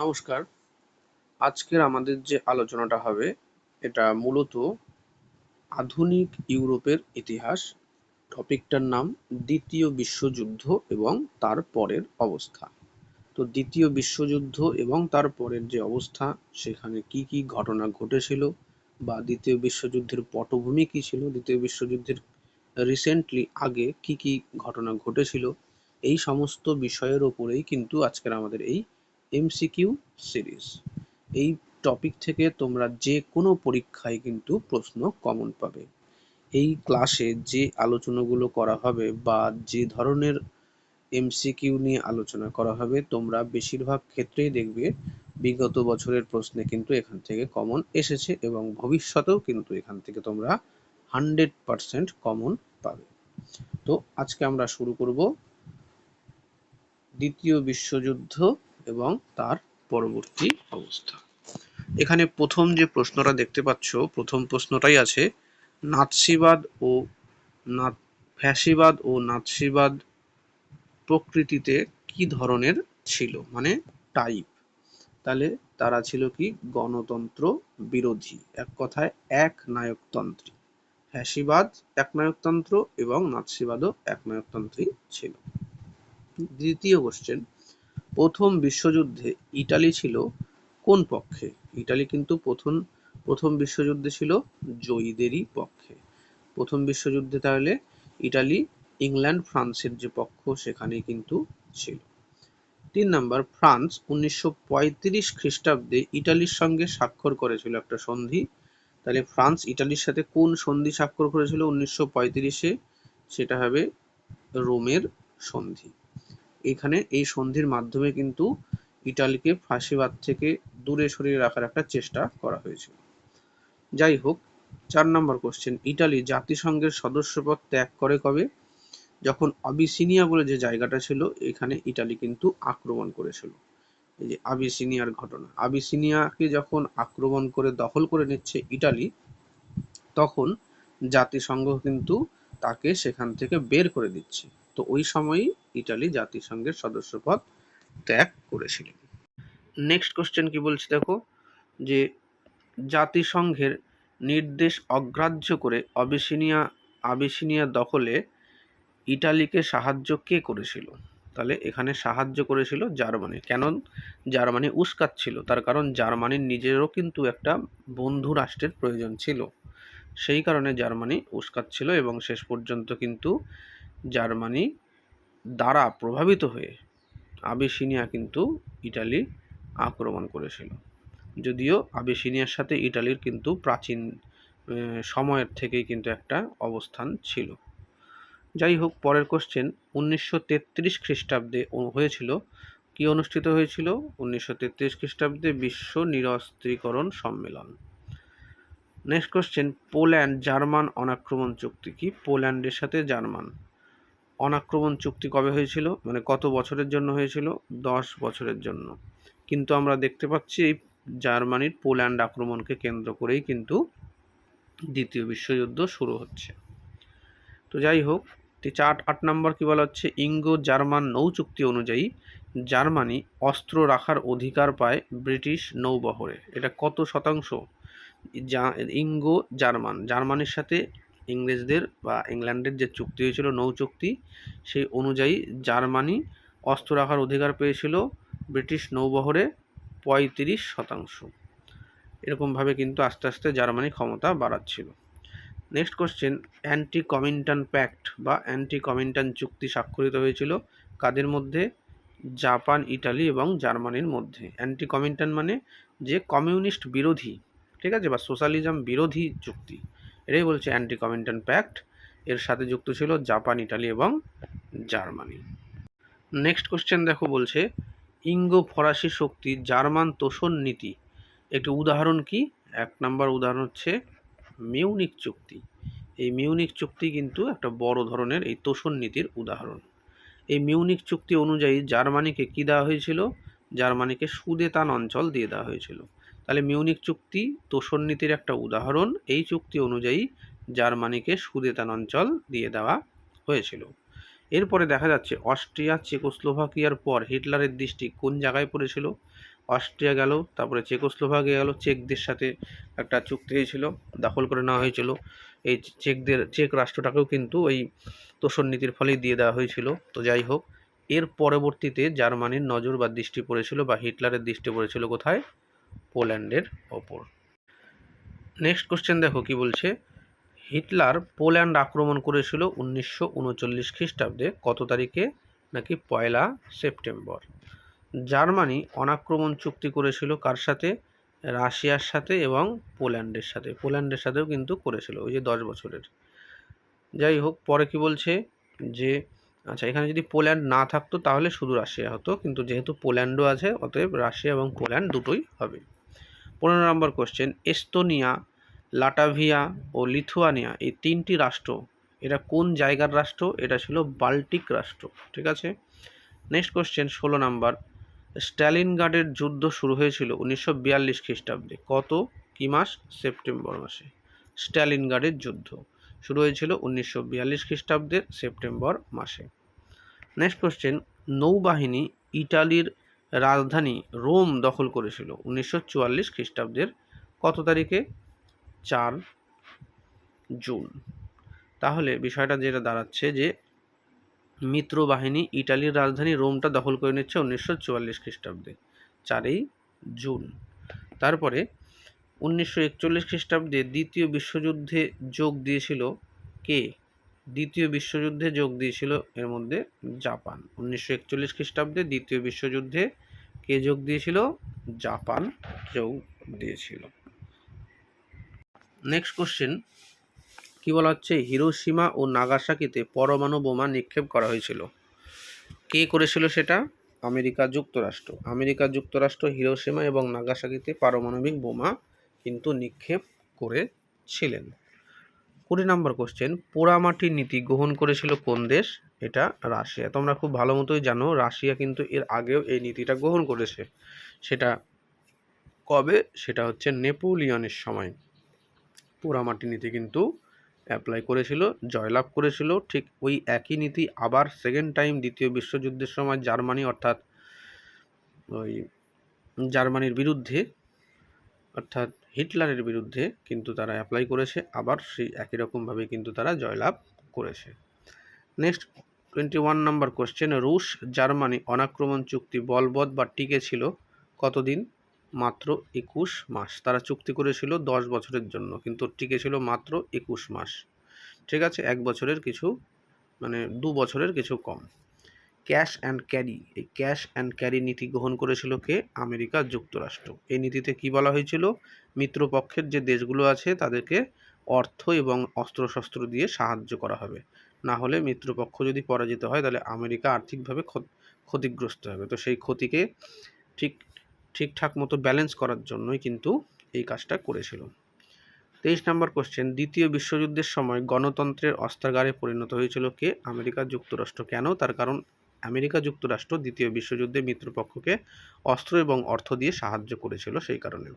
নমস্কার। আজকের আমাদের যে আলোচনাটা হবে, এটা মূলত আধুনিক ইউরোপের ইতিহাস, টপিকটার নাম দ্বিতীয় বিশ্বযুদ্ধ এবং তার পরের অবস্থা। তো দ্বিতীয় বিশ্বযুদ্ধ এবং তার পরের যে অবস্থা, সেখানে কি কি ঘটনা ঘটেছিল বা দ্বিতীয় বিশ্বযুদ্ধের পটভূমি কি ছিল, দ্বিতীয় বিশ্বযুদ্ধের রিসেন্টলি আগে কি কি ঘটনা ঘটেছিল, এই সমস্ত বিষয়ের ওপরেই কিন্তু আজকের আমাদের এই এমসিকিউ সিরিজ এই টপিক থেকে তোমরা যে কোনো পরীক্ষায় কিন্তু প্রশ্ন কমন পাবে। এই ক্লাসে যে আলোচনাগুলো করা হবে বা যে ধরনের এমসিকিউ নিয়ে আলোচনা করা হবে, তোমরা বেশিরভাগ ক্ষেত্রেই দেখবে বিগত বছরের প্রশ্নে কিন্তু এখান থেকে কমন এসেছে এবং ভবিষ্যতেও কিন্তু এখান থেকে তোমরা হান্ড্রেড পারসেন্ট কমন পাবে। তো আজকে আমরা শুরু করব দ্বিতীয় বিশ্বযুদ্ধ এবং তার পরবর্তী অবস্থা। এখানে প্রথম যে প্রশ্নটা দেখতে পাচ্ছ, প্রথম প্রশ্নটাই আছে, নাৎসিবাদ ও ফ্যাসিবাদ ও নাৎসিবাদ প্রকৃতিতে কি ধরনের ছিল? মানে টাইপ তাহলে তারা ছিল কি? গণতন্ত্র বিরোধী। এক কথায় এক নায়কতন্ত্রী। ফ্যাসিবাদ এক নায়কতন্ত্র এবং নাৎসিবাদও এক নায়কতন্ত্রী ছিল। দ্বিতীয় কোশ্চেন প্রথম বিশ্বযুদ্ধে ইটালি ছিল কোন পক্ষে? ইটালি কিন্তু প্রথম প্রথম বিশ্বযুদ্ধে ছিল জয়ীদেরই পক্ষে। প্রথম বিশ্বযুদ্ধে তাহলে ইটালি, ইংল্যান্ড, ফ্রান্সের যে পক্ষ সেখানে কিন্তু ছিল। তিন নাম্বার, ফ্রান্স উনিশশো পঁয়ত্রিশ খ্রিস্টাব্দে ইটালির সঙ্গে স্বাক্ষর করেছিল একটা সন্ধি। তাহলে ফ্রান্স ইটালির সাথে কোন সন্ধি স্বাক্ষর করেছিল উনিশশো পঁয়ত্রিশে? সেটা হবে রোমের সন্ধি। এখানে এই সন্ধির মাধ্যমে কিন্তু ইটালিকে ফাঁসিবাদ থেকে দূরে সরিয়ে রাখার একটা চেষ্টা করা হয়েছিল। যাই হোক, চার নম্বর কোশ্চেন ইটালি জাতিসংঘের সদস্যপদ ত্যাগ করে কবে? যখন আবিসিনিয়া বলে যে জায়গাটা ছিল, এখানে ইটালি কিন্তু আক্রমণ করেছিল। এই যে আবিসিনিয়ার ঘটনা আবিসিনিয়াকে যখন আক্রমণ করে দখল করে নিচ্ছে ইটালি, তখন জাতিসংঘ কিন্তু তাকে সেখান থেকে বের করে দিচ্ছে। তো ওই সময়ই ইটালি জাতিসংঘের সদস্যপদ ত্যাগ করেছিলেন। নেক্সট কোশ্চেন কি বলছে দেখো? যে জাতিসংঘের নির্দেশ অগ্রাহ্য করে অবিসিনিয়া আবিসিনিয়া দখলে ইটালিকে সাহায্য কে করেছিল? তাহলে এখানে সাহায্য করেছিল জার্মানি। কেন জার্মানি উস্কাচ্ছিল? তার কারণ জার্মানির নিজেরও কিন্তু একটা বন্ধু রাষ্ট্রের প্রয়োজন ছিল। সেই কারণে জার্মানি উস্কাচ্ছিল এবং শেষ পর্যন্ত কিন্তু জার্মানি দ্বারা প্রভাবিত হয়ে আবিসিনিয়া কিন্তু ইটালি আক্রমণ করেছিল। যদিও আবিসিনিয়ার সাথে ইটালির কিন্তু প্রাচীন সময়ের থেকেই কিন্তু একটা অবস্থান ছিল। যাই হোক, পরের কোশ্চেন উনিশশো তেত্রিশ খ্রিস্টাব্দে হয়েছিল, কি অনুষ্ঠিত হয়েছিল? উনিশশো তেত্রিশ খ্রিস্টাব্দে বিশ্ব নিরস্ত্রীকরণ সম্মেলন। নেক্সট কোশ্চেন পোল্যান্ড জার্মান অনাক্রমণ চুক্তি কি? পোল্যান্ডের সাথে জার্মান অনাক্রমণ চুক্তি কবে হয়েছিল? মানে কত বছরের জন্য হয়েছিল? দশ বছরের জন্য। কিন্তু আমরা দেখতে পাচ্ছি এই জার্মানির পোল্যান্ড আক্রমণকে কেন্দ্র করেই কিন্তু দ্বিতীয় বিশ্বযুদ্ধ শুরু হচ্ছে। তো যাই হোক চার, আট নম্বর কী বলা হচ্ছে? ইঙ্গো জার্মান নৌ চুক্তি অনুযায়ী জার্মানি অস্ত্র রাখার অধিকার পায় ব্রিটিশ নৌবহরে। এটা কত শতাংশ? ইঙ্গো জার্মান জার্মানির সাথে ইংরেজদের বা ইংল্যান্ডের যে চুক্তি হয়েছিল, নৌ চুক্তি, সেই অনুযায়ী জার্মানি অস্ত্র রাখার অধিকার পেয়েছিল ব্রিটিশ নৌবহরে পঁয়ত্রিশ শতাংশ। এরকমভাবে কিন্তু আস্তে আস্তে জার্মানি ক্ষমতা বাড়াচ্ছিল। Next question anti Comintern pact বা অ্যান্টি কমিন্টান চুক্তি স্বাক্ষরিত হয়েছিল কাদের মধ্যে? জাপান, ইটালি এবং জার্মানির মধ্যে। অ্যান্টি কমিন্টান মানে যে কমিউনিস্ট বিরোধী, ঠিক আছে, বা সোশ্যালিজম বিরোধী চুক্তি। এটাই বলছে অ্যান্টি কমিন্টান প্যাক্ট এর সাথে যুক্ত ছিল জাপান, ইটালি এবং জার্মানি। নেক্সট কোশ্চেন দেখো বলছে, ইঙ্গো ফরাসি শক্তি জার্মান তোষণ নীতি। একটি উদাহরণ কি? এক নম্বর উদাহরণ হচ্ছে মিউনিক চুক্তি। এই মিউনিক চুক্তি কিন্তু একটা বড় ধরনের এই তোষণ নীতির উদাহরণ। এই মিউনিক চুক্তি অনুযায়ী জার্মানিকে কী দেওয়া হয়েছিল? জার্মানিকে সুদেতান অঞ্চল দিয়ে দেওয়া হয়েছিল। তাহলে মিউনিক চুক্তি তোষণ নীতির একটা উদাহরণ। এই চুক্তি অনুযায়ী জার্মানিকে সুদেতান অঞ্চল দিয়ে দেওয়া হয়েছিল। এরপরে দেখা যাচ্ছে, অস্ট্রিয়া, চেকোস্লোভাকিয়ার পর হিটলারের দৃষ্টি কোন জায়গায় পড়েছিল? অস্ট্রিয়া গেল, তারপরে চেকোস্লোভাকিয়া গেল, চেকদের সাথে একটা চুক্তি হয়েছিল, দখল করে নেওয়া হয়েছিল। এই চেকদের, চেক রাষ্ট্রটাকেও কিন্তু এই তোষণ নীতির ফলেই দিয়ে দেওয়া হয়েছিল। তো যাই হোক, এর পরবর্তীতে জার্মানির নজর বা দৃষ্টি পড়েছিল বা হিটলারের দৃষ্টি পড়েছিল কোথায়? পোল্যান্ডের ওপর। নেক্সট কোশ্চেন দেখো কি বলছে? হিটলার পোল্যান্ড আক্রমণ করেছিল উনিশশো উনচল্লিশ খ্রিস্টাব্দে, কত তারিখে? নাকি পয়লা সেপ্টেম্বর। জার্মানি অনাক্রমণ চুক্তি করেছিল কার সাথে? রাশিয়ার সাথে এবং পোল্যান্ডের সাথে। পোল্যান্ডের সাথেও কিন্তু করেছিল, ওই যে দশ বছরের। যাই হোক, পরে কি বলছে? যে আচ্ছা এখানে যদি পোল্যান্ড না থাকতো তাহলে শুধু রাশিয়া হতো, কিন্তু যেহেতু পোল্যান্ডও আছে, অতএব রাশিয়া এবং পোল্যান্ড দুটোই হবে। পনেরো নম্বর কোশ্চেন এস্তোনিয়া, লাটাভিয়া ও লিথুয়ানিয়া এই তিনটি রাষ্ট্র এটা কোন জায়গার রাষ্ট্র? এটা ছিল বাল্টিক রাষ্ট্র, ঠিক আছে? নেক্সট কোশ্চেন ষোলো নাম্বার, স্ট্যালিনগার্ডের যুদ্ধ শুরু হয়েছিল উনিশশো বিয়াল্লিশ খ্রিস্টাব্দে, কত? কি মাস? সেপ্টেম্বর মাসে। স্ট্যালিনগার্ডের যুদ্ধ। শুরু হয়েছিল উনিশশো বিয়াল্লিশ খ্রিস্টাব্দের সেপ্টেম্বর মাসে। নেক্সট কোশ্চেন নৌবাহিনী ইটালির রাজধানী রোম দখল করেছিল উনিশশো চুয়াল্লিশ খ্রিস্টাব্দের কত তারিখে? চার জুন। তাহলে বিষয়টা যেটা দাঁড়াচ্ছে যে মিত্র বাহিনী ইটালির রাজধানী রোমটা দখল করে নিচ্ছে উনিশশো চুয়াল্লিশ খ্রিস্টাব্দে, চারই জুন। তারপরে উনিশশো একচল্লিশ খ্রিস্টাব্দে দ্বিতীয় বিশ্বযুদ্ধে যোগ দিয়েছিল কে? দ্বিতীয় বিশ্বযুদ্ধে যোগ দিয়েছিল এর মধ্যে জাপান। উনিশশো একচল্লিশ খ্রিস্টাব্দে দ্বিতীয় বিশ্বযুদ্ধে কে যোগ দিয়েছিল? জাপান যোগ দিয়েছিল। নেক্সট কোশ্চেন কি বলা হচ্ছে? হিরোসীমা ও নাগাসাকিতে পরমাণু বোমা নিক্ষেপ করা হয়েছিল। কে করেছিল সেটা? আমেরিকা যুক্তরাষ্ট্র। আমেরিকা যুক্তরাষ্ট্র হিরোসীমা এবং নাগাসাকিতে পারমাণবিক বোমা কিন্তু নিক্ষেপ করেছিলেন। কুড়ি নম্বর কোশ্চেন পোড়ামাটির নীতি গ্রহণ করেছিল কোন দেশ? এটা রাশিয়া। তোমরা খুব ভালো মতোই জানো, রাশিয়া কিন্তু এর আগেও এই নীতিটা গ্রহণ করেছে। সেটা কবে? সেটা হচ্ছে নেপোলিয়নের সময়। পোড়ামাটি নীতি কিন্তু অ্যাপ্লাই করেছিল, জয়লাভ করেছিল, ঠিক ওই একই নীতি আবার সেকেন্ড টাইম দ্বিতীয় বিশ্বযুদ্ধের সময় জার্মানি অর্থাৎ ওই জার্মানির বিরুদ্ধে অর্থাৎ হিটলারের বিরুদ্ধে কিন্তু তারা অ্যাপ্লাই করেছে, আবার সেই একই রকমভাবে কিন্তু তারা জয়লাভ করেছে। Next twenty one number question রুশ, জার্মানি অনাক্রমণ চুক্তি বলবৎ বা টিকে ছিল কতদিন? মাত্র একুশ মাস। তারা চুক্তি করেছিল দশ বছরের জন্য, কিন্তু টিকে ছিল মাত্র একুশ মাস। ঠিক আছে, এক বছরের কিছু মানে দু বছরের কিছু কম। ক্যাশ অ্যান্ড ক্যারি, এই ক্যাশ অ্যান্ড ক্যারি নীতি গ্রহণ করেছিল কে? আমেরিকা যুক্তরাষ্ট্র। এই নীতিতে কি বলা হয়েছিল? মিত্রপক্ষের যে দেশগুলো আছে, তাদেরকে অর্থ এবং অস্ত্রশস্ত্র দিয়ে সাহায্য করা হবে। না হলে মিত্রপক্ষ যদি পরাজিত হয়, তাহলে আমেরিকা আর্থিকভাবে ক্ষতিগ্রস্ত হবে। তো সেই ক্ষতিকে ঠিক, ঠিকঠাক মতো ব্যালেন্স করার জন্যই কিন্তু এই কাজটা করেছিল। তেইশ নম্বর কোশ্চেন, দ্বিতীয় বিশ্বযুদ্ধের সময় গণতন্ত্রের অস্ত্রাগারে পরিণত হয়েছিল কে? আমেরিকা যুক্তরাষ্ট্র। কেন? তার কারণ আমেরিকা যুক্তরাষ্ট্র দ্বিতীয় বিশ্বযুদ্ধে মিত্রপক্ষকে অস্ত্র এবং অর্থ দিয়ে সাহায্য করেছিল সেই কারণে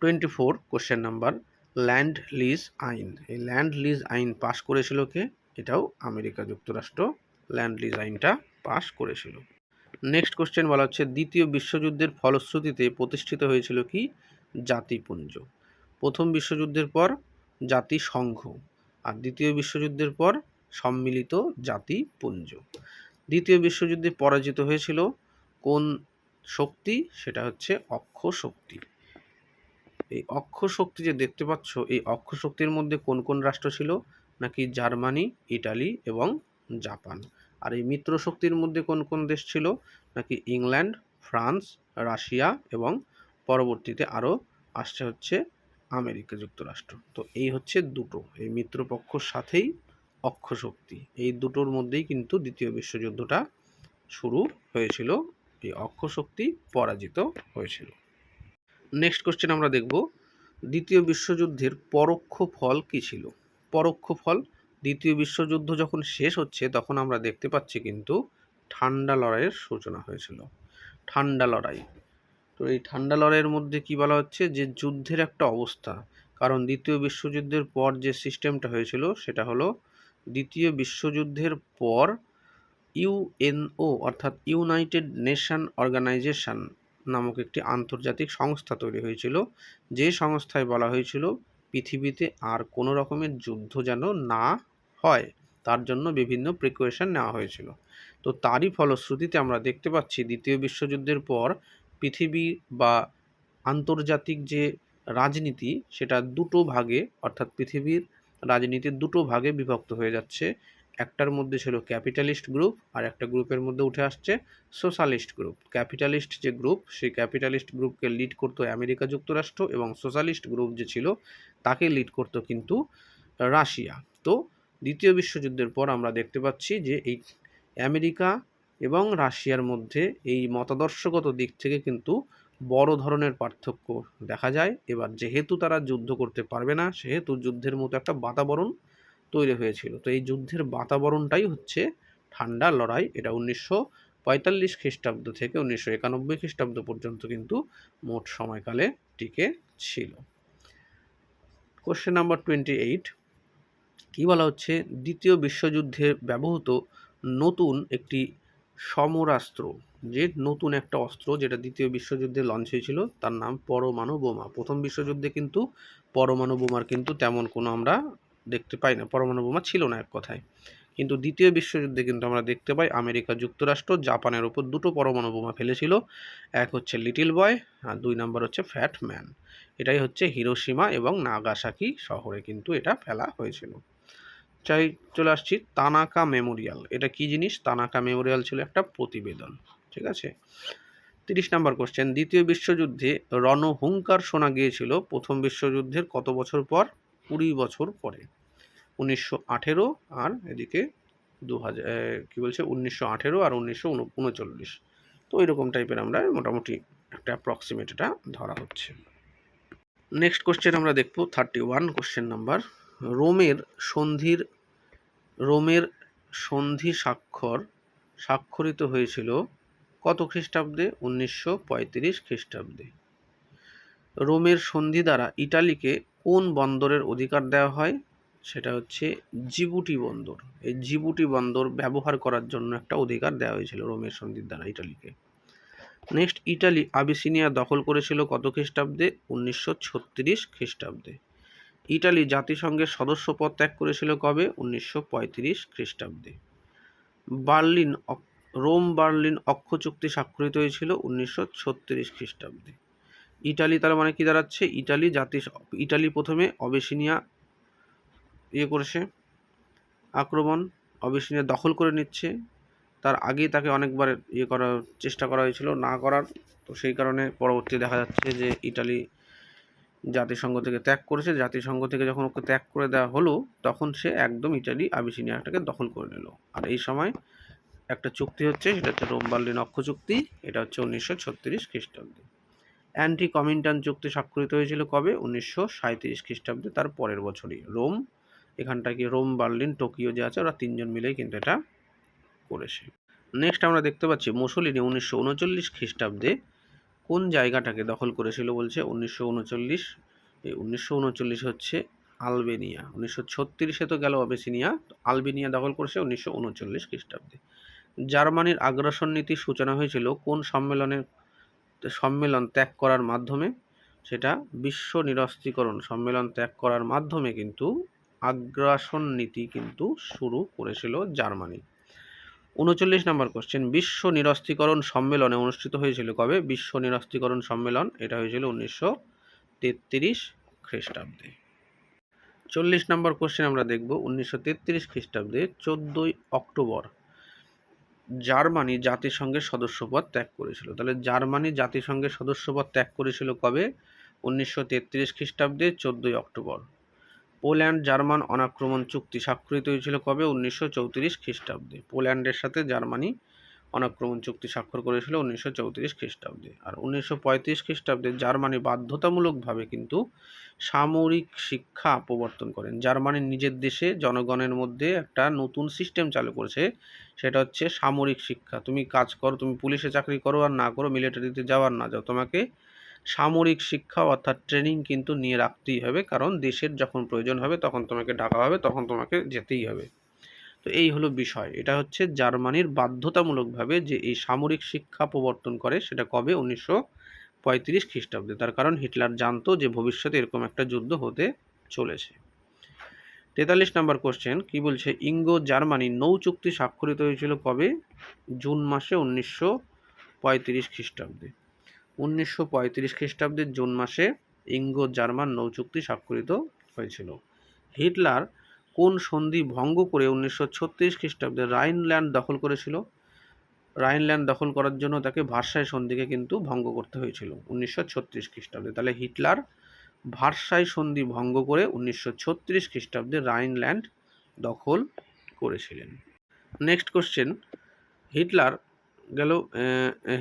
twenty four, question number, land lease আইন। এই ল্যান্ড লিজ আইন পাশ করেছিল কে? এটাও আমেরিকা যুক্তরাষ্ট্র ল্যান্ড লিজ আইনটা পাশ করেছিল। নেক্সট কোশ্চেন বলা হচ্ছে, দ্বিতীয় বিশ্বযুদ্ধের ফলশ্রুতিতে প্রতিষ্ঠিত হয়েছিল কি? জাতিপুঞ্জ। প্রথম বিশ্বযুদ্ধের পর জাতিসংঘ আর দ্বিতীয় বিশ্বযুদ্ধের পর সম্মিলিত জাতিপুঞ্জ। দ্বিতীয় বিশ্বযুদ্ধে পরাজিত হয়েছিল কোন শক্তি? সেটা হচ্ছে অক্ষ শক্তি। এই অক্ষ শক্তি যে দেখতে পাচ্ছ, এই অক্ষ শক্তির মধ্যে কোন কোন রাষ্ট্র ছিল? নাকি জার্মানি, ইটালি এবং জাপান। আর এই মিত্র শক্তির মধ্যে কোন কোন দেশ ছিল? নাকি ইংল্যান্ড, ফ্রান্স, রাশিয়া এবং পরবর্তীতে আরও আসছে হচ্ছে আমেরিকা যুক্তরাষ্ট্র। তো এই হচ্ছে দুটো। এই মিত্রপক্ষর সাথেই অক্ষ শক্তি এই দুটোর মধ্যেই কিন্তু দ্বিতীয় বিশ্বযুদ্ধটা শুরু হয়েছিল। এই অক্ষ শক্তি পরাজিত হয়েছিল। নেক্সট কোশ্চেন আমরা দেখব, দ্বিতীয় বিশ্বযুদ্ধের পরোক্ষ ফল কী ছিল? পরোক্ষ ফল, দ্বিতীয় বিশ্বযুদ্ধ যখন শেষ হচ্ছে, তখন আমরা দেখতে পাচ্ছি কিন্তু ঠান্ডা লড়াইয়ের সূচনা হয়েছিল। ঠান্ডা লড়াই। তো এই ঠান্ডা লড়াইয়ের মধ্যে কি বলা হচ্ছে? যে যুদ্ধের একটা অবস্থা। কারণ দ্বিতীয় বিশ্বযুদ্ধের পর যে সিস্টেমটা হয়েছিল, সেটা হলো দ্বিতীয় বিশ্বযুদ্ধের পর ইউএনও অর্থাৎ ইউনাইটেড নেশন অর্গানাইজেশন নামক একটি আন্তর্জাতিক সংস্থা তৈরি হয়েছিল। যে সংস্থায় বলা হয়েছিল, পৃথিবীতে আর কোনো রকমের যুদ্ধ যেন না হয়, তার জন্য বিভিন্ন প্রিকোয়েশন নেওয়া হয়েছিল। তো তারই ফলশ্রুতিতে আমরা দেখতে পাচ্ছি, দ্বিতীয় বিশ্বযুদ্ধের পর পৃথিবী বা আন্তর্জাতিক যে রাজনীতি, সেটা দুটো ভাগে, অর্থাৎ পৃথিবীর রাজনীতির দুটো ভাগে বিভক্ত হয়ে যাচ্ছে। একটার মধ্যে ছিল ক্যাপিটালিস্ট গ্রুপ আর একটা গ্রুপের মধ্যে উঠে আসছে সোশ্যালিস্ট গ্রুপ। ক্যাপিটালিস্ট যে গ্রুপ, সেই ক্যাপিটালিস্ট গ্রুপকে লিড করতো আমেরিকা যুক্তরাষ্ট্র এবং সোশ্যালিস্ট গ্রুপ যে ছিল, তাকে লিড করতো কিন্তু রাশিয়া। তো দ্বিতীয় বিশ্বযুদ্ধের পর আমরা দেখতে পাচ্ছি যে এই আমেরিকা এবং রাশিয়ার মধ্যে এই মতাদর্শগত দিক থেকে কিন্তু বড় ধরনের পার্থক্য দেখা যায়। এবার যেহেতু তারা যুদ্ধ করতে পারবে না, সেহেতু যুদ্ধের মতো একটা বাতাবরণ তৈরি হয়েছিল। তো এই যুদ্ধের বাতাবরণটাই হচ্ছে ঠান্ডা লড়াই। এটা উনিশশো পঁয়তাল্লিশ খ্রিস্টাব্দ থেকে উনিশশো একানব্বই খ্রিস্টাব্দ পর্যন্ত কিন্তু মোট সময়কালে টিকে ছিল। কোশ্চেন নাম্বার টোয়েন্টি এইট কী বলা হচ্ছে? দ্বিতীয় বিশ্বযুদ্ধে ব্যবহৃত নতুন একটি সমরাস্ত্র, যে নতুন একটা অস্ত্র যেটা দ্বিতীয় বিশ্বযুদ্ধে লঞ্চ হয়েছিল, তার নাম পরমাণু বোমা। প্রথম বিশ্বযুদ্ধে কিন্তু পরমাণু বোমার কিন্তু তেমন কোনো আমরা দেখতে পাই না, পরমাণু বোমা ছিল না এক কথায়। কিন্তু দ্বিতীয় বিশ্বযুদ্ধে কিন্তু আমরা দেখতে পাই আমেরিকা যুক্তরাষ্ট্র, জাপানের ওপর দুটো পরমাণু বোমা ফেলেছিল, এক হচ্ছে লিটিল বয় আর দুই নম্বর হচ্ছে ফ্যাট ম্যান এটাই হচ্ছে হিরোসীমা এবং নাগাসাকি শহরে কিন্তু এটা ফেলা হয়েছিল। চাই, চলে আসছি তানাকা মেমোরিয়াল। এটা কি জিনিস? তানাকা মেমোরিয়াল ছিল একটা প্রতিবেদন, ঠিক আছে? তিরিশ নম্বর কোশ্চেন দ্বিতীয় বিশ্বযুদ্ধে রণহুঙ্কার শোনা গিয়েছিল প্রথম বিশ্বযুদ্ধের কত বছর পর? কুড়ি বছর পরে। উনিশশো আঠেরো আর এদিকে দু হাজার কী বলছে? উনিশশো আঠেরো আর উনিশশো উনচল্লিশ। তো এরকম টাইপের আমরা মোটামুটি একটা অ্যাপ্রক্সিমেট এটা ধরা হচ্ছে। নেক্সট কোশ্চেন আমরা দেখব থার্টি ওয়ান কোশ্চেন নাম্বার রোমের সন্ধির রোমের সন্ধি স্বাক্ষর স্বাক্ষরিত হয়েছিল কত খ্রিস্টাব্দে? উনিশশো পঁয়ত্রিশ খ্রিস্টাব্দে। রোমের সন্ধি দ্বারা ইটালিকে কোন বন্দরের অধিকার দেওয়া হয়? সেটা হচ্ছে জিবুটি বন্দর। এই জিবুটি বন্দর ব্যবহার করার জন্য একটা অধিকার দেওয়া হয়েছিল রোমের সন্ধির দ্বারা ইটালিকে। নেক্সট ইটালি আবিসিনিয়া দখল করেছিল কত খ্রিস্টাব্দে? উনিশশো ছত্রিশ খ্রিস্টাব্দে। ইটালি জাতিসংঘের সদস্যপদ ত্যাগ করেছিল কবে? উনিশশো পঁয়ত্রিশ খ্রিস্টাব্দে। বার্লিন রোম বার্লিন অক্ষ চুক্তি স্বাক্ষরিত হয়েছিল উনিশশো ছত্রিশ খ্রিস্টাব্দে। ইটালি তার মানে কি দাঁড়াচ্ছে? ইটালি জাতি ইটালি প্রথমে অবেসিনিয়া ইয়ে করেছে, আক্রমণ অবেসিনিয়া দখল করে নিচ্ছে। তার আগেই তাকে অনেকবার ইয়ে করার চেষ্টা করা হয়েছিল না করার। তো সেই কারণে পরবর্তী দেখা যাচ্ছে যে ইটালি জাতিসংঘ থেকে ত্যাগ করেছে। জাতিসংঘ থেকে যখন ওকে ত্যাগ করে দেওয়া হলো, তখন সে একদম ইটালি আবিসিনিয়াটাকে দখল করে নিল। আর এই সময় একটা চুক্তি হচ্ছে, সেটা হচ্ছে রোম বার্লিন অক্ষ চুক্তি, এটা হচ্ছে উনিশশো ছত্রিশ খ্রিস্টাব্দে। অ্যান্টি কমিন্টান চুক্তি স্বাক্ষরিত হয়েছিল কবে? উনিশশো সাঁত্রিশ খ্রিস্টাব্দে, তার পরের বছরই। রোম, এখানটা কি রোম, বার্লিন, টোকিও যে আছে, ওরা তিনজন মিলেই কিন্তু এটা করেছে। নেক্সট আমরা দেখতে পাচ্ছি মুসলিনি উনিশশো উনচল্লিশ খ্রিস্টাব্দে কোন জায়গাটাকে দখল করেছিল বলছে? উনিশশো উনচল্লিশ। এই উনিশশো উনচল্লিশ হচ্ছে আলবেনিয়া। উনিশশো ছত্রিশে তো গেল অবেসিনিয়া আলবেনিয়া দখল করেছে উনিশশো উনচল্লিশ খ্রিস্টাব্দে। জার্মানির আগ্রাসন নীতির সূচনা হয়েছিল কোন সম্মেলনের সম্মেলন ত্যাগ করার মাধ্যমে? সেটা বিশ্ব নিরস্ত্রীকরণ সম্মেলন ত্যাগ করার মাধ্যমে কিন্তু আগ্রাসন নীতি কিন্তু শুরু করেছিল জার্মানি। উনচল্লিশ নম্বর কোশ্চেন বিশ্ব নিরস্ত্রীকরণ সম্মেলনে অনুষ্ঠিত হয়েছিল কবে? বিশ্ব নিরস্ত্রীকরণ সম্মেলন, এটা হয়েছিল উনিশশো তেত্রিশ খ্রিস্টাব্দে। চল্লিশ নম্বর কোশ্চেন আমরা দেখব, উনিশশো তেত্রিশ খ্রিস্টাব্দে, চোদ্দোই অক্টোবর জার্মানি জাতিসংঘের সদস্যপদ ত্যাগ করেছিল। তাহলে জার্মানি জাতিসংঘের সদস্যপদ ত্যাগ করেছিল কবে? উনিশশো তেত্রিশ খ্রিস্টাব্দে, চোদ্দোই অক্টোবর। পোল্যান্ড জার্মান অনাক্রমণ চুক্তি স্বাক্ষরিত হয়েছিল কবে? উনিশশো চৌত্রিশ খ্রিস্টাব্দে। পোল্যান্ডের সাথে জার্মানি অনাক্রমণ চুক্তি স্বাক্ষর করেছিল উনিশশো চৌত্রিশ খ্রিস্টাব্দে। আর উনিশশো পঁয়ত্রিশ খ্রিস্টাব্দে জার্মানি বাধ্যতামূলকভাবে কিন্তু সামরিক শিক্ষা প্রবর্তন করেন। জার্মানির নিজের দেশে জনগণের মধ্যে একটা নতুন সিস্টেম চালু করেছে, সেটা হচ্ছে সামরিক শিক্ষা। তুমি কাজ করো, তুমি পুলিশে চাকরি করো আর না করো, মিলিটারিতে যাও আর না যাও। তোমাকে সামরিক শিক্ষা অর্থাৎ ট্রেনিং কিন্তু নিয়ে রাখতেই হবে। কারণ দেশের যখন প্রয়োজন হবে, তখন তোমাকে ডাকা হবে, তখন তোমাকে যেতেই হবে। তো এই হলো বিষয়। এটা হচ্ছে জার্মানির বাধ্যতামূলকভাবে যে এই সামরিক শিক্ষা প্রবর্তন করে, সেটা কবে? উনিশশো পঁয়ত্রিশ খ্রিস্টাব্দে। তার কারণ হিটলার জানতো যে ভবিষ্যতে এরকম একটা যুদ্ধ হতে চলেছে। তেতাল্লিশ নম্বর কোশ্চেন কি বলছে? ইঙ্গো জার্মানি নৌ চুক্তি স্বাক্ষরিত হয়েছিল কবে? জুন মাসে উনিশশো পঁয়ত্রিশ খ্রিস্টাব্দে। উনিশশো পঁয়ত্রিশ খ্রিস্টাব্দের জুন মাসে ইঙ্গো জার্মান নৌ চুক্তি স্বাক্ষরিত হয়েছিল। হিটলার কোন সন্ধি ভঙ্গ করে উনিশশো ছত্রিশ খ্রিস্টাব্দে রাইনল্যান্ড দখল করেছিল? রাইনল্যান্ড দখল করার জন্য তাকে ভার্সাই সন্ধিকে কিন্তু ভঙ্গ করতে হয়েছিল উনিশশো ছত্রিশ খ্রিস্টাব্দে। তাহলে হিটলার ভার্সাই সন্ধি ভঙ্গ করে উনিশশো ছত্রিশ খ্রিস্টাব্দে রাইনল্যান্ড দখল করেছিলেন। Next question. হিটলার গেল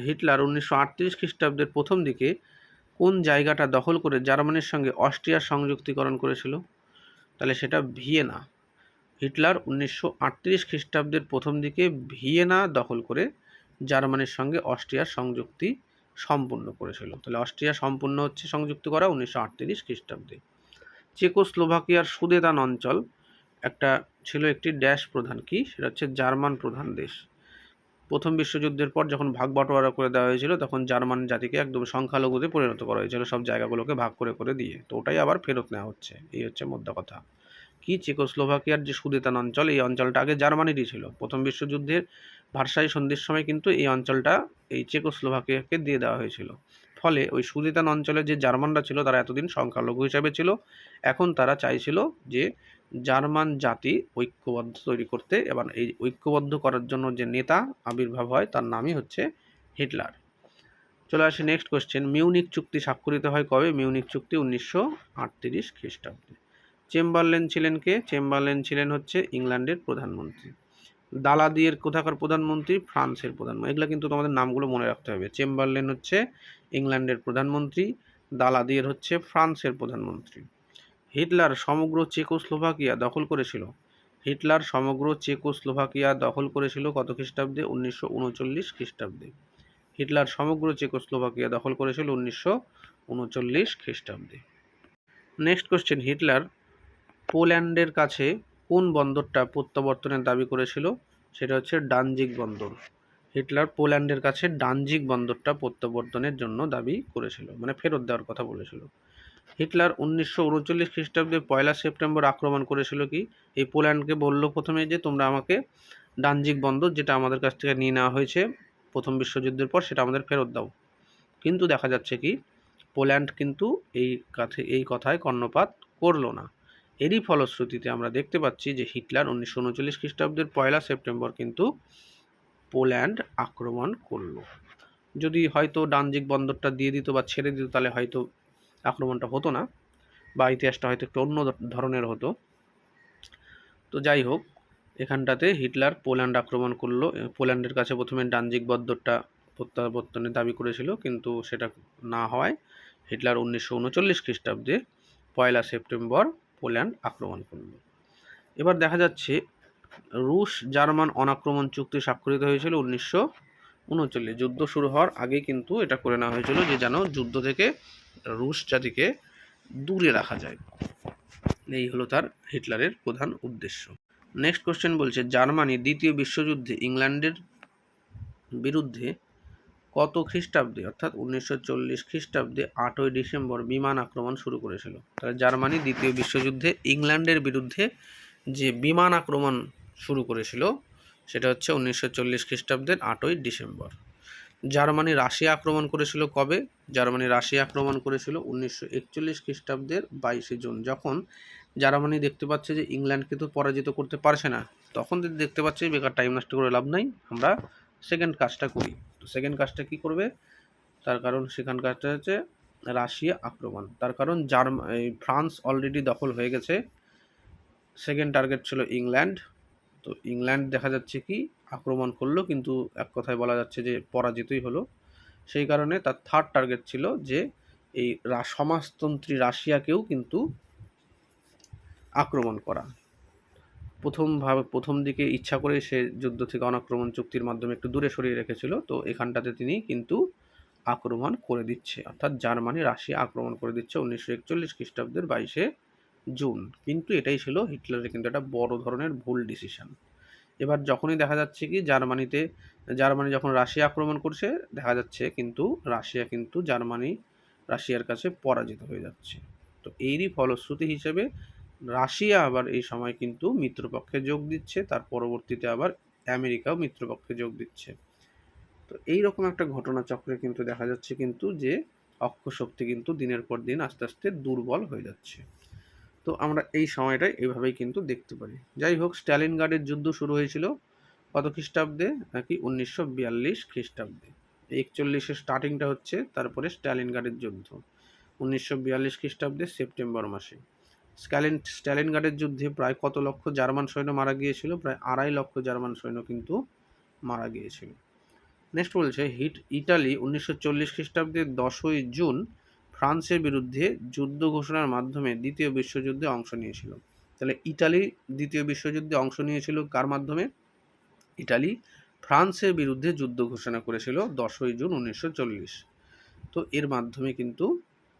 হিটলার উনিশশো আটত্রিশ খ্রিস্টাব্দের প্রথম দিকে কোন জায়গাটা দখল করে জার্মানির সঙ্গে অস্ট্রিয়ার সংযুক্তিকরণ করেছিল? তাহলে সেটা ভিয়েনা। হিটলার উনিশশো আটত্রিশ খ্রিস্টাব্দের প্রথম দিকে ভিয়েনা দখল করে জার্মানির সঙ্গে অস্ট্রিয়ার সংযুক্তি সম্পূর্ণ করেছিল। তাহলে অস্ট্রিয়া সম্পূর্ণ হচ্ছে সংযুক্ত করা উনিশশো আটত্রিশ খ্রিস্টাব্দে। চেকোস্লোভাকিয়ার সুদেতান অঞ্চল একটা ছিল একটি ড্যাশ প্রধান। কি? সেটা হচ্ছে জার্মান প্রধান দেশ। প্রথম বিশ্বযুদ্ধের পর যখন ভাগ বাটোয়ারা করে দেওয়া হয়েছিল, তখন জার্মান জাতিকে একদম সংখ্যালঘুতে পরিণত করা হয়েছিল সব জায়গাগুলোকে ভাগ করে করে দিয়ে। তো ওটাই আবার ফেরত নেওয়া হচ্ছে। এই হচ্ছে মোদ্দা কথা। কি চেকোস্লোভাকিয়ার যে সুদেতান অঞ্চল, এই অঞ্চলটা আগে জার্মানিরই ছিল। প্রথম বিশ্বযুদ্ধের ভার্সাই সন্ধির সময় কিন্তু এই অঞ্চলটা এই চেকোস্লোভাকিয়াকে দিয়ে দেওয়া হয়েছিল। ফলে ওই সুদেতান অঞ্চলে যে জার্মানরা ছিল, তারা এতদিন সংখ্যালঘু হিসাবে ছিল। এখন তারা চাইছিল যে জার্মান জাতি ঐক্যবদ্ধ তৈরি করতে এবং এই ঐক্যবদ্ধ করার জন্য যে নেতা আবির্ভাব হয়, তার নামই হচ্ছে হিটলার। চলে আসি নেক্সট কোশ্চেন মিউনিক চুক্তি স্বাক্ষরিত হয় কবে? মিউনিক চুক্তি উনিশশো আটত্রিশ খ্রিস্টাব্দে। চেম্বারলেন ছিলেন কে? চেম্বারলেন ছিলেন হচ্ছে ইংল্যান্ডের প্রধানমন্ত্রী। দালাদিয়ের কোথাকার প্রধানমন্ত্রী? ফ্রান্সের প্রধানমন্ত্রী। এগুলো কিন্তু তোমাদের নামগুলো মনে রাখতে হবে। চেম্বারলেন হচ্ছে ইংল্যান্ডের প্রধানমন্ত্রী দালাদিয়ের হচ্ছে ফ্রান্সের প্রধানমন্ত্রী। হিটলার সমগ্র চেকোস্লোভাকিয়া দখল করেছিল। হিটলার সমগ্র চেকোস্লোভাকিয়া দখল করেছিল কত খ্রিস্টাব্দে? উনিশশো উনচল্লিশ খ্রিস্টাব্দে। হিটলার সমগ্র চেকোস্লোভাকিয়া দখল করেছিল উনিশশো উনচল্লিশ খ্রিস্টাব্দে। নেক্সট কোশ্চেন, হিটলার পোল্যান্ডের কাছে কোন বন্দরটা প্রত্যাবর্তনের দাবি করেছিল? সেটা হচ্ছে ডানজিক বন্দর। হিটলার পোল্যান্ডের কাছে ডানজিক বন্দরটা প্রত্যাবর্তনের জন্য দাবি করেছিল মানে ফেরত দেওয়ার কথা বলেছিল। হিটলার উনিশশো উনচল্লিশ খ্রিস্টাব্দে পয়লা সেপ্টেম্বর আক্রমণ করেছিল কি? এই পোল্যান্ডকে বলল প্রথমে যে, তোমরা আমাকে ডানজিক বন্দর, যেটা আমাদের কাছ থেকে নিয়ে নেওয়া হয়েছে প্রথম বিশ্বযুদ্ধের পর, সেটা আমাদের ফেরত দাও। কিন্তু দেখা যাচ্ছে কি, পোল্যান্ড কিন্তু এই কাছে, এই কথায় কর্ণপাত করল না। এরই ফলশ্রুতিতে আমরা দেখতে পাচ্ছি যে, হিটলার উনিশশো উনচল্লিশ খ্রিস্টাব্দের পয়লা সেপ্টেম্বর কিন্তু পোল্যান্ড আক্রমণ করল। যদি হয়তো ডানজিক বন্দরটা দিয়ে দিত বা ছেড়ে দিত, তাহলে হয়তো আক্রমণটা হতো না বা ইতিহাসটা হয়তো একটু অন্য ধরনের হতো। তো যাই হোক, এখানটাতে হিটলার পোল্যান্ড আক্রমণ করল। পোল্যান্ডের কাছে প্রথমে ডানজিক বন্দরটা প্রত্যাবর্তনের দাবি করেছিল, কিন্তু সেটা না হওয়ায় হিটলার উনিশশো উনচল্লিশ খ্রিস্টাব্দে পয়লা সেপ্টেম্বর পোল্যান্ড আক্রমণ করল। এবার দেখা যাচ্ছে রুশ জার্মান অনাক্রমণ চুক্তি স্বাক্ষরিত হয়েছিল উনিশশো উনচল্লিশ, যুদ্ধ শুরু হওয়ার আগে কিন্তু এটা করে নেওয়া হয়েছিল যে যেন যুদ্ধ থেকে রুশ জাতিকে দূরে রাখা যায়। এই হলো তার হিটলারের প্রধান উদ্দেশ্য। নেক্সট কোশ্চেন বলছে, জার্মানি দ্বিতীয় বিশ্বযুদ্ধে ইংল্যান্ডের বিরুদ্ধে কত খ্রিস্টাব্দে, অর্থাৎ উনিশশো চল্লিশ খ্রিস্টাব্দে আটই ডিসেম্বর বিমান আক্রমণ শুরু করেছিল। তাহলে জার্মানি দ্বিতীয় বিশ্বযুদ্ধে ইংল্যান্ডের বিরুদ্ধে যে বিমান আক্রমণ শুরু করেছিল সেটা হচ্ছে উনিশশো চল্লিশ খ্রিস্টাব্দের আটই ডিসেম্বর। জার্মানি রাশিয়া আক্রমণ করেছিল কবে? জার্মানি রাশিয়া আক্রমণ করেছিল উনিশশো একচল্লিশ খ্রিস্টাব্দের বাইশে জুন। যখন জার্মানি দেখতে পাচ্ছে যে ইংল্যান্ড কিন্তু পরাজিত করতে পারছে না, তখন যদি দেখতে পাচ্ছে বেকার টাইম নষ্ট করে লাভ নাই, আমরা সেকেন্ড কাজটা করি। তো সেকেন্ড কাজটা কি করবে? তার কারণ সেখান কাজটা হচ্ছে রাশিয়া আক্রমণ। তার কারণ জার্ম ফ্রান্স অলরেডি দখল হয়ে গেছে। সেকেন্ড টার্গেট ছিল ইংল্যান্ড। তো ইংল্যান্ড দেখা যাচ্ছে কি আক্রমণ করল, কিন্তু এক কথায় বলা যাচ্ছে যে পরাজিতই হলো। সেই কারণে তার থার্ড টার্গেট ছিল যে এই সমাজতন্ত্রী রাশিয়াকেও কিন্তু আক্রমণ করা। প্রথমভাবে প্রথম দিকে ইচ্ছা করে সে যুদ্ধ থেকে অনাক্রমণ চুক্তির মাধ্যমে একটু দূরে সরিয়ে রেখেছিল, তো এখানটাতে তিনি কিন্তু আক্রমণ করে দিচ্ছে। অর্থাৎ জার্মানি, রাশিয়া আক্রমণ করে দিচ্ছে উনিশশো একচল্লিশ খ্রিস্টাব্দের বাইশে। জুন। কিন্তু এটাই ছিল হিটলারের কিন্তু একটা বড় ধরনের ভুল ডিসিশন এবার যখনই দেখা যাচ্ছে কি জার্মানিতে, জার্মানি যখন রাশিয়া আক্রমণ করছে, দেখা যাচ্ছে কিন্তু রাশিয়া কিন্তু জার্মানি, রাশিয়ার কাছে পরাজিত হয়ে যাচ্ছে। তো এরই ফলশ্রুতি হিসেবে রাশিয়া আবার এই সময় কিন্তু মিত্রপক্ষে যোগ দিচ্ছে, তার পরবর্তীতে আবার আমেরিকাও মিত্রপক্ষে যোগ দিচ্ছে। তো এই রকম একটা ঘটনাচক্রে কিন্তু দেখা যাচ্ছে কিন্তু যে অক্ষ শক্তি কিন্তু দিনের পর দিন আস্তে আস্তে দুর্বল হয়ে যাচ্ছে। তো আমরা এই সময়টায় এভাবেই কিন্তু দেখতে পারি। যাই হোক, স্ট্যালিনগার্ডের যুদ্ধ শুরু হয়েছিল কত খ্রিস্টাব্দে? নাকি উনিশশো বিয়াল্লিশ খ্রিস্টাব্দে। একচল্লিশের স্টার্টিংটা হচ্ছে তারপরে স্ট্যালিনগার্ডের যুদ্ধ, উনিশশো বিয়াল্লিশ খ্রিস্টাব্দে সেপ্টেম্বর মাসে। স্ট্যালিন, স্ট্যালিনগার্ডের যুদ্ধে প্রায় কত লক্ষ জার্মান সৈন্য মারা গিয়েছিল? প্রায় আড়াই লক্ষ জার্মান সৈন্য কিন্তু মারা গিয়েছিল। নেক্সট বলছে, হিট ইটালি উনিশশো চল্লিশ খ্রিস্টাব্দে দশই জুন ফ্রান্সের বিরুদ্ধে যুদ্ধ ঘোষণার মাধ্যমে দ্বিতীয় বিশ্বযুদ্ধে অংশ নিয়েছিল। তাহলে ইটালি দ্বিতীয় বিশ্বযুদ্ধে অংশ নিয়েছিল কার মাধ্যমে? ইটালি ফ্রান্সের বিরুদ্ধে যুদ্ধ ঘোষণা করেছিল দশই জুন উনিশশো চল্লিশ। তো এর মাধ্যমে কিন্তু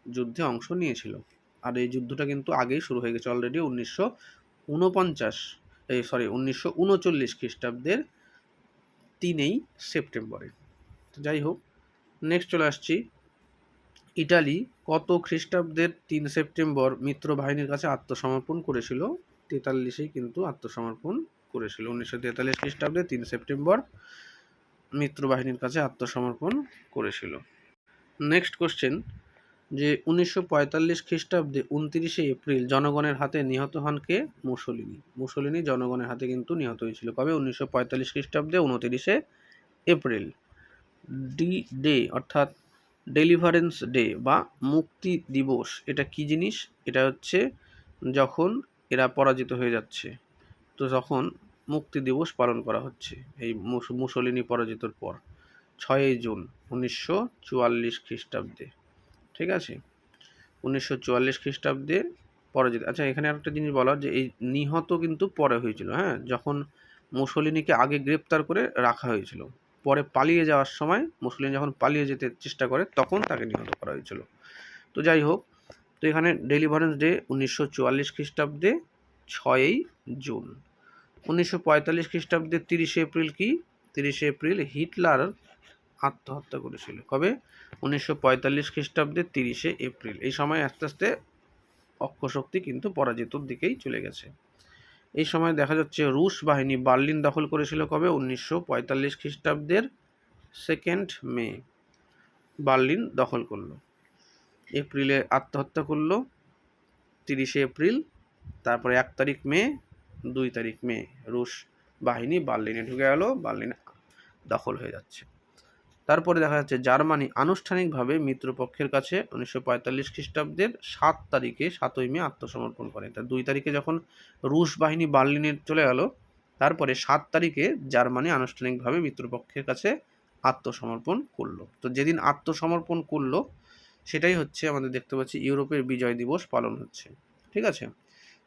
যুদ্ধে অংশ নিয়েছিল। আর এই যুদ্ধটা কিন্তু আগেই শুরু হয়ে গেছে অলরেডি উনিশশো উনপঞ্চাশ, এই সরি উনিশশো উনচল্লিশ খ্রিস্টাব্দের তিনেই সেপ্টেম্বরে। যাই হোক নেক্সট চলে আসছি ইটালি কত খ্রিস্টাব্দের তিন সেপ্টেম্বর মিত্র বাহিনীর কাছে আত্মসমর্পণ করেছিল? তেতাল্লিশেই কিন্তু আত্মসমর্পণ করেছিল। উনিশশো তেতাল্লিশ খ্রিস্টাব্দে তিন সেপ্টেম্বর মিত্র বাহিনীর কাছে আত্মসমর্পণ করেছিল। নেক্সট কোশ্চেন যে উনিশশো পঁয়তাল্লিশ খ্রিস্টাব্দে উনতিরিশে এপ্রিল জনগণের হাতে নিহত হন কে? মুসলিনি। মুসলিনি জনগণের হাতে কিন্তু নিহত হয়েছিল। কবে? উনিশশো পঁয়তাল্লিশ খ্রিস্টাব্দে উনতিরিশে এপ্রিল। ডি ডে অর্থাৎ ডেলিভারেন্স ডে বা মুক্তি দিবস, এটা কি জিনিস? এটা হচ্ছে যখন এরা পরাজিত হয়ে যাচ্ছে, তো তখন মুক্তি দিবস পালন করা হচ্ছে, এই মুসলিনি পরাজিতর পর, ছয়ই জুন উনিশশো চুয়াল্লিশ খ্রিস্টাব্দে, ঠিক আছে? উনিশশো চুয়াল্লিশ খ্রিস্টাব্দে পরাজিত আচ্ছা এখানে একটা জিনিস বলা যে, এই নিহত কিন্তু পরে হয়েছিল হ্যাঁ? যখন মুসলিনিকে আগে গ্রেপ্তার করে রাখা হয়েছিল পরে পালিয়ে যাওয়ার সময় মুসলিম যখন পালিয়ে যেতে চেষ্টা করে, তখন তাকে নিহত করা হয়েছিল। তো যাই হোক, তো এখানে ডেলিভারেন্স ডে উনিশশো চুয়াল্লিশ খ্রিস্টাব্দে ছয়ই জুন। উনিশশো পঁয়তাল্লিশ খ্রিস্টাব্দে তিরিশে এপ্রিল কি? তিরিশে এপ্রিল হিটলার আত্মহত্যা করেছিল। কবে? উনিশশো পঁয়তাল্লিশ খ্রিস্টাব্দে তিরিশে এপ্রিল। এই সময় আস্তে আস্তে অক্ষশক্তি কিন্তু পরাজিতর দিকেই চলে গেছে। এই সময় দেখা যাচ্ছে রুশ বাহিনী বার্লিন দখল করেছিল কবে? উনিশশো পঁয়তাল্লিশ খ্রিস্টাব্দের সেকেন্ড মে বার্লিন দখল করল। এপ্রিলে আত্মহত্যা করল, তিরিশে এপ্রিল, তারপরে এক তারিখ মে, দুই তারিখ মে রুশ বাহিনী বার্লিনে ঢুকে গেল, বার্লিন দখল হয়ে যাচ্ছে। তারপরে দেখা যাচ্ছে জার্মানি আনুষ্ঠানিকভাবে মিত্রপক্ষের কাছে উনিশশো পঁয়তাল্লিশ খ্রিস্টাব্দের সাত তারিখে সাতই মে আত্মসমর্পণ করে। তার দুই তারিখে যখন রুশ বাহিনী বার্লিনে চলে গেল, তারপরে সাত তারিখে জার্মানি আনুষ্ঠানিকভাবে মিত্রপক্ষের কাছে আত্মসমর্পণ করল। তো যেদিন আত্মসমর্পণ করল, সেটাই হচ্ছে আমাদের দেখতে পাচ্ছি ইউরোপের বিজয় দিবস পালন হচ্ছে। ঠিক আছে?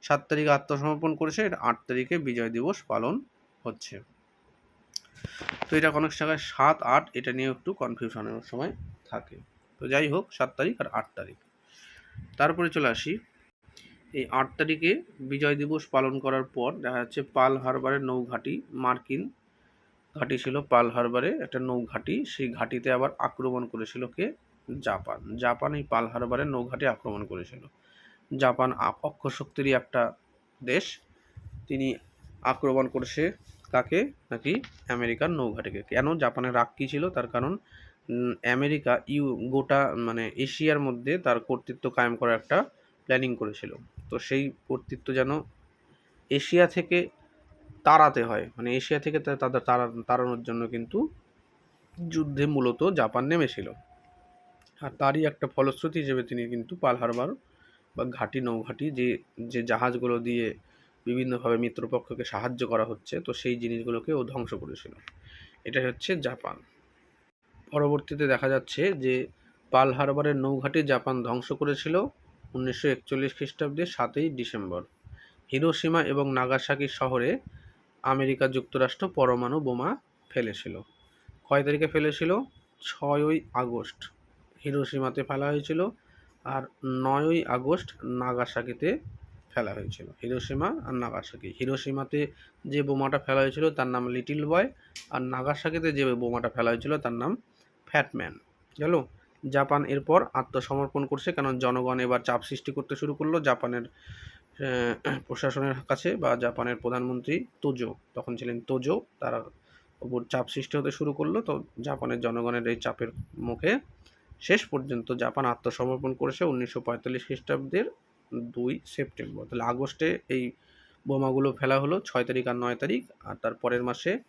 সাত তারিখে আত্মসমর্পণ করেছে এটা আট তারিখে বিজয় দিবস পালন হচ্ছে। তো এটা কোনো জায়গায় সাত, আট, এটা নিয়ে একটু কনফিউশনের সময় থাকে। তো যাই হোক, সাত তারিখ আর আট তারিখ। তারপরে চলে আসি। এই আট তারিখে বিজয় দিবস পালন করার পর দেখা যাচ্ছে পাল হারবারের নৌঘাটি, মার্কিন ঘাঁটি ছিল পাল হারবারে, একটা নৌঘাঁটি। সেই ঘাঁটিতে আবার আক্রমণ করেছিল কে? জাপান। জাপান এই পাল হারবারের নৌঘাঁটি আক্রমণ করেছিল। জাপান অক্ষ শক্তিরই একটা দেশ। তিনি আক্রমণ করেছে কাকে? নাকি আমেরিকার নৌঘাটিকে? কেন জাপানের রাগ কী ছিল? তার কারণ আমেরিকা ইউ, গোটা মানে এশিয়ার মধ্যে তার কর্তৃত্ব কায়েম করার একটা প্ল্যানিং করেছিল। তো সেই কর্তৃত্ব যেন এশিয়া থেকে তাড়াতে হয়। মানে এশিয়া থেকে তাদের তাড়া, তাড়ানোর জন্য কিন্তু যুদ্ধে মূলত জাপান নেমেছিল। আর তারই একটা ফলশ্রুতি হিসেবে তিনি কিন্তু পাল হারবার বা ঘাটি, নৌঘাটি যে যে জাহাজগুলো দিয়ে বিভিন্নভাবে মিত্রপক্ষকে সাহায্য করা হচ্ছে, তো সেই জিনিসগুলোকে ও ধ্বংস করেছিল। এটা হচ্ছে জাপান। পরবর্তীতে দেখা যাচ্ছে যে পাল হারবারের নৌঘাটি জাপান ধ্বংস করেছিল উনিশশো একচল্লিশ খ্রিস্টাব্দে সাতই ডিসেম্বর। হিরোসীমা এবং নাগাসাকি শহরে আমেরিকা যুক্তরাষ্ট্র পরমাণু বোমা ফেলেছিল। কয় তারিখে ফেলেছিল? ছয়ই আগস্ট হিরোসীমাতে ফেলা হয়েছিল আর নয়ই আগস্ট নাগাসাকিতে ফেলা হয়েছিল। হিরোসীমা আর নাগাসাকি। হিরোসীমাতে যে বোমাটা ফেলা হয়েছিল তার নাম লিটিল বয় আর নাগাসাকিতে যে বোমাটা ফেলা হয়েছিল তার নাম ফ্যাটম্যান। গেল? জাপান এরপর আত্মসমর্পণ করছে কারণ জনগণ এবার চাপ সৃষ্টি করতে শুরু করল জাপানের প্রশাসনের কাছে বা জাপানের প্রধানমন্ত্রী তোজো। তখন ছিলেন তোজো, তার উপর চাপ সৃষ্টি হতে শুরু করল। তো জাপানের জনগণের এই চাপের মুখে শেষ পর্যন্ত জাপান আত্মসমর্পণ করেছে উনিশশো পঁয়তাল্লিশ খ্রিস্টাব্দের দুই সেপ্টেম্বর। তাহলে আগস্টে এই বোমাগুলো ফেলা হলো, ছয় তারিখ আর নয় তারিখ, আর তার পরের মাসে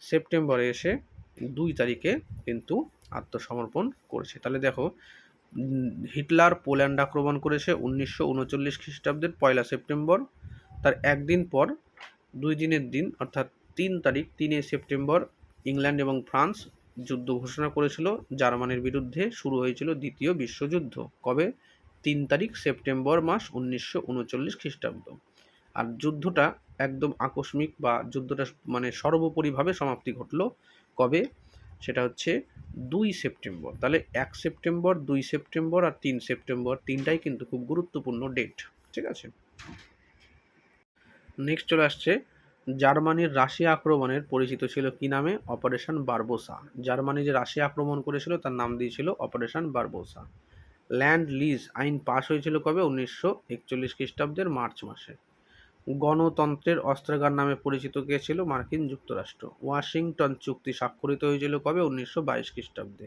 সেপ্টেম্বরে এসে দুই তারিখে কিন্তু আত্মসমর্পণ করেছে। তাহলে দেখো হিটলার পোল্যান্ড আক্রমণ করেছে উনিশশো উনচল্লিশ খ্রিস্টাব্দের পয়লা সেপ্টেম্বর। তার একদিন পর, দুই দিনের দিন, অর্থাৎ তিন তারিখ, তিনে সেপ্টেম্বর, ইংল্যান্ড এবং ফ্রান্স যুদ্ধ ঘোষণা করেছিল। জার্মানির বিরুদ্ধে শুরু হয়েছিল দ্বিতীয় বিশ্বযুদ্ধ। কবে? তিন তারিখ সেপ্টেম্বর মাস উনিশশো উনচল্লিশ খ্রিস্টাব্দ। আর যুদ্ধটা একদম আকস্মিক বা যুদ্ধটা মানে সর্বোপরিভাবে সমাপ্তি ঘটলো কবে? সেটা হচ্ছে দুই সেপ্টেম্বর। তাহলে এক সেপ্টেম্বর, দুই সেপ্টেম্বর আর তিন সেপ্টেম্বর তিনটাই কিন্তু খুব গুরুত্বপূর্ণ ডেট ঠিক আছে? নেক্সট চলে আসছে, জার্মানির রাশিয়া আক্রমণের পরিচিত ছিল কি নামে? অপারেশন বারবোসা জার্মানি যে রাশিয়া আক্রমণ করেছিল তার নাম দিয়েছিল অপারেশন বারবোসা ল্যান্ড লিজ আইন পাশ হয়েছিল কবে? উনিশশো একচল্লিশ খ্রিস্টাব্দের মার্চ মাসে। গণতন্ত্রের অস্ত্রাগার নামে পরিচিত কে ছিল? মার্কিন যুক্তরাষ্ট্র। ওয়াশিংটন চুক্তি স্বাক্ষরিত হয়েছিল কবে? উনিশশো বাইশ খ্রিস্টাব্দে।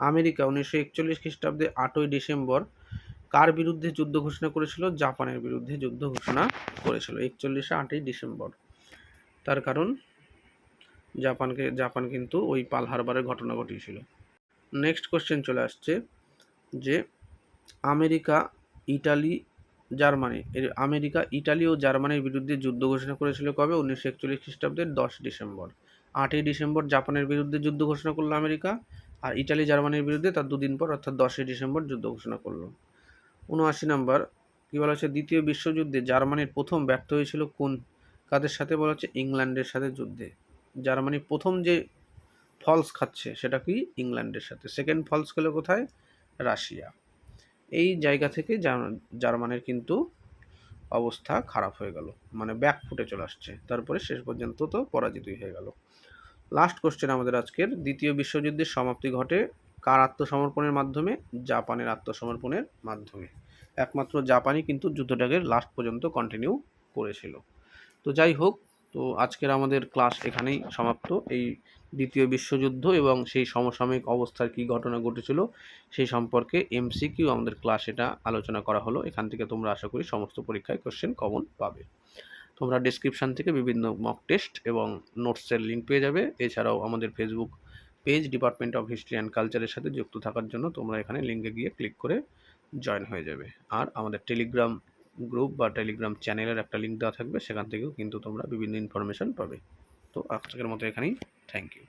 আমেরিকা উনিশশো একচল্লিশ খ্রিস্টাব্দে আটই ডিসেম্বর কার বিরুদ্ধে যুদ্ধ ঘোষণা করেছিল? জাপানের বিরুদ্ধে যুদ্ধ ঘোষণা করেছিল একচল্লিশে আটই ডিসেম্বর। তার কারণ, জাপানকে, জাপান কিন্তু ওই পাল হারবারের ঘটনা ঘটিয়েছিল। নেক্সট কোশ্চেন চলে আসছে। যে আমেরিকা, ইটালি, জার্মানি। এর আমেরিকা, ইটালি ও জার্মানির বিরুদ্ধে যুদ্ধ ঘোষণা করেছিল কবে? উনিশশো একচল্লিশ খ্রিস্টাব্দের দশ ডিসেম্বর। আটই ডিসেম্বর জাপানের বিরুদ্ধে যুদ্ধ ঘোষণা করল আমেরিকা আর ইটালি, জার্মানির বিরুদ্ধে তার দুদিন পর, অর্থাৎ দশই ডিসেম্বর, যুদ্ধ ঘোষণা করল। উনআশি নম্বর, কী বলা হচ্ছে দ্বিতীয় বিশ্বযুদ্ধে জার্মানির প্রথম ব্যর্থ হয়েছিল কোন কাদের সাথে? বলা হচ্ছে ইংল্যান্ডের সাথে যুদ্ধে। জার্মানি প্রথম যে ফলস খাচ্ছে সেটা কি? ইংল্যান্ডের সাথে। সেকেন্ড ফলস গেল কোথায়? রাশিয়া। এই জায়গা থেকে জার- জার্মানির কিন্তু অবস্থা খারাপ হয়ে গেল। মানে ব্যাক ফুটে চলে আসছে। তারপরে শেষ পর্যন্ত তো পরাজিতই হয়ে গেল। লাস্ট কোশ্চেন আমাদের আজকের দ্বিতীয় বিশ্বযুদ্ধের সমাপ্তি ঘটে কার আত্মসমর্পণের মাধ্যমে? জাপানের আত্মসমর্পণের মাধ্যমে। একমাত্র জাপানই কিন্তু যুদ্ধটাকে লাস্ট পর্যন্ত কন্টিনিউ করেছিল। তো যাই হোক তো আজকের আমাদের ক্লাস এখানেই সমাপ্ত। এই দ্বিতীয় বিশ্বযুদ্ধ এবং সেই সমসাময়িক অবস্থার কী ঘটনা ঘটেছিল সেই সম্পর্কে এমসিকিউ আমাদের ক্লাস এটা আলোচনা করা হলো। এখান থেকে তোমরা আশা করি সমস্ত পরীক্ষায় কোশ্চেন কমন পাবে। তোমরা ডেসক্রিপশান থেকে বিভিন্ন মক টেস্ট এবং নোটসের লিঙ্ক পেয়ে যাবে। এছাড়াও আমাদের Facebook page department of history and কালচারের সাথে যুক্ত থাকার জন্য তোমরা এখানে লিঙ্কে গিয়ে ক্লিক করে জয়েন হয়ে যাবে। আর আমাদের টেলিগ্রাম গ্রুপ বা টেলিগ্রাম চ্যানেলের একটা লিঙ্ক দেওয়া থাকবে, সেখান থেকেও কিন্তু তোমরা বিভিন্ন ইনফরমেশান পাবে। তো আজকের মতো এখানেই থ্যাংক ইউ